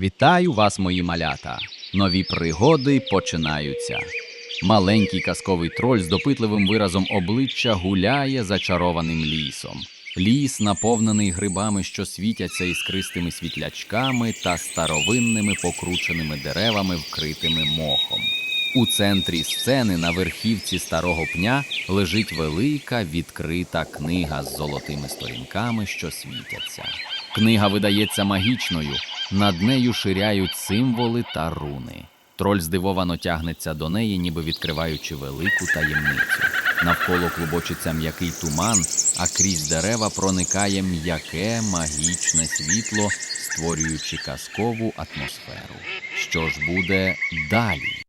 Вітаю вас, мої малята! Нові пригоди починаються. Маленький казковий троль з допитливим виразом обличчя гуляє зачарованим лісом. Ліс наповнений грибами, що світяться іскристими світлячками та старовинними покрученими деревами, вкритими мохом. У центрі сцени на верхівці старого пня лежить велика відкрита книга з золотими сторінками, що світяться. Книга видається магічною, над нею ширяють символи та руни. Троль здивовано тягнеться до неї, ніби відкриваючи велику таємницю. Навколо клубочиться м'який туман, а крізь дерева проникає м'яке магічне світло, створюючи казкову атмосферу. Що ж буде далі?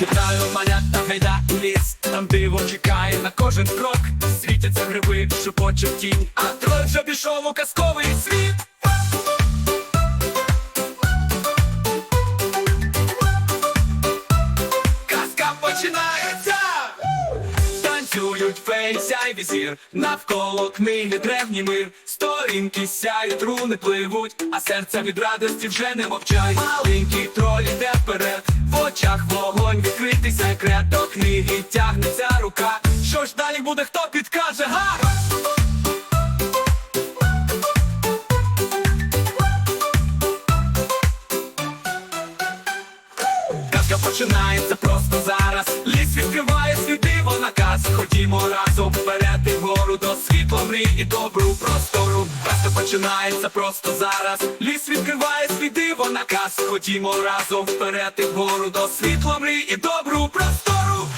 Вітаю малята, гайда у ліс, там диво чекає на кожен крок. Світяться гриби, шепоче тінь, а троль вже пішов у казковий світ. Казка починається! Танцюють фей, сяй візір, навколо книги древній мир. Сторінки сяють, руни пливуть, а серця від радості вже не мовчать. Маленький троль іде вперед, в очах вогонь, секрет до книги тягнеться рука. Що ж далі буде, хто підкаже, га? Казка починається просто зараз. Ліс відкриває свій диво наказ. Ходімо разом вперед і вгору до світла мрій і добру простору. Починається просто зараз. Ліс відкриває свій диво наказ. Ходімо разом вперед і вгору до світла мрій і добру простору.